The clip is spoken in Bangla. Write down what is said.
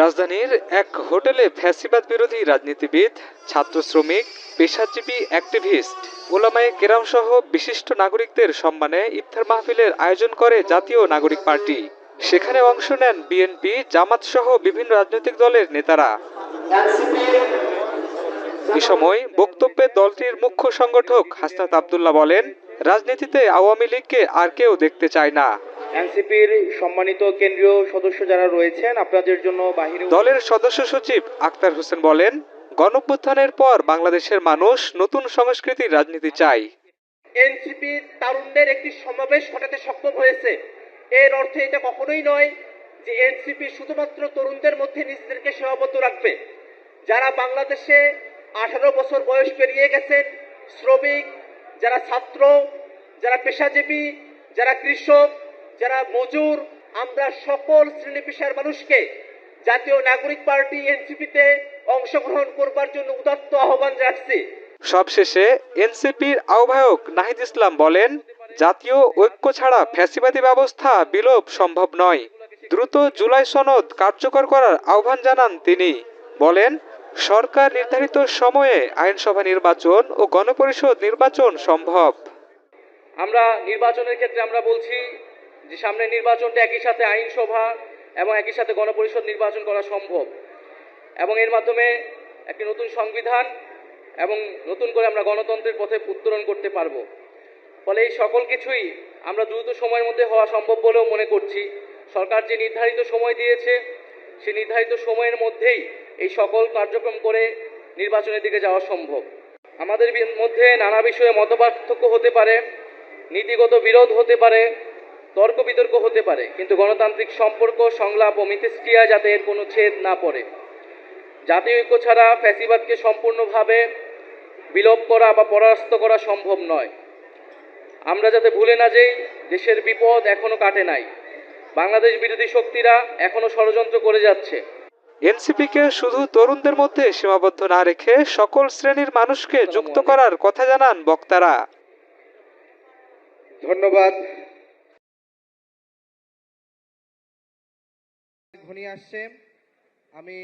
রাজধানীর এক হোটেলে ফ্যাসিবাদ বিরোধী রাজনীতিবিদ, ছাত্র শ্রমিক, পেশাজীবী, অ্যাক্টিভিস্ট, ওলামায়ে কেরাম সহ বিশিষ্ট নাগরিকদের সম্মানে ইফতার মাহফিলের আয়োজন করে জাতীয় নাগরিক পার্টি। সেখানে অংশ নেন বিএনপি, জামাত সহ বিভিন্ন রাজনৈতিক দলের নেতারা। এ সময় বক্তব্যে দলটির মুখ্য সংগঠক হাসনাত আবদুল্লাহ বলেন, রাজনীতিতে আওয়ামী লীগকে আর কেউ দেখতে চায় না। এনসিপির সম্মানিত কেন্দ্রীয় সদস্য যারা রয়েছেন আপনাদের জন্য বাহিরে দলের সদস্য সচিব আক্তার হোসেন বলেন গণঅভ্যুত্থানের পর বাংলাদেশের মানুষ নতুন সংস্কৃতির রাজনীতি চায়। এনসিপি তারুণ্যের একটি সমাবেশ ঘটাতে সক্ষম হয়েছে। এর অর্থে এটা কখনোই নয় যে এনসিপি শুধুমাত্র তরুণদের মধ্যে নিজেদেরকে সীমাবদ্ধ রাখবে। যারা বাংলাদেশে আঠারো বছর বয়স পেরিয়ে গেছেন শ্রমিক যারা ছাত্র যারা পেশাজীবী যারা কৃষক যারা মজুর আমরা সকল শ্রেণি পেশার মানুষকে জাতীয় নাগরিক পার্টি এনসিপিতে অংশগ্রহণ করবার জন্য উদাত্ত আহ্বান রাখছি সবশেষে এনসিপির আহ্বায়ক নাহিদ ইসলাম বলেন জাতীয় ঐক্য ছাড়া ফ্যাসিবাদী ব্যবস্থা বিলোপ সম্ভব নয়। দ্রুত জুলাই সনদ কার্যকর করার আহ্বান জানান তিনি। বলেন সরকার নির্ধারিত সময়ে আইনসভা নির্বাচন ও গণপরিষদ নির্বাচন সম্ভব। আমরা নির্বাচনের ক্ষেত্রে আমরা বলছি যে সামনে নির্বাচনটা একই সাথে আইনসভা এবং একই সাথে গণপরিষদ নির্বাচন করা সম্ভব। এবং এর মাধ্যমে একটি নতুন সংবিধান এবং নতুন করে আমরা গণতন্ত্রের পথে উত্তরণ করতে পারব। ফলে এই সকল কিছুই আমরা দ্রুত সময়ের মধ্যে হওয়া সম্ভব বলেও মনে করছি। সরকার যে নির্ধারিত সময় দিয়েছে, সে নির্ধারিত সময়ের মধ্যেই এই সকল কার্যক্রম করে নির্বাচনের দিকে যাওয়া সম্ভব। আমাদের মধ্যে নানা বিষয়ে মতপার্থক্য হতে পারে, নীতিগত বিরোধ হতে পারে তর্ক বিতর্ক হতে পারে কিন্তু গণতান্ত্রিক সম্পর্ক সংলাপ ও মিথস্ক্রিয়া যাতে এর কোনো ছেদ না পড়ে। জাতীয় ঐক্য ছাড়া ফ্যাসিবাদকে সম্পূর্ণভাবে বিলোপ করা বা পরাস্ত করা সম্ভব নয়। আমরা যাতে ভুলে না যাই দেশের বিপদ এখনও কাটে নাই। বাংলাদেশ বিরোধী শক্তিরা এখনও ষড়যন্ত্র করে যাচ্ছে। এনসিপিকে শুধু তরুণদের মধ্যে সীমাবদ্ধ না রেখে সকল শ্রেণির মানুষকে যুক্ত করার কথা জানান বক্তারা। ধন্যবাদ। ঘনিয়ে আসছে আমি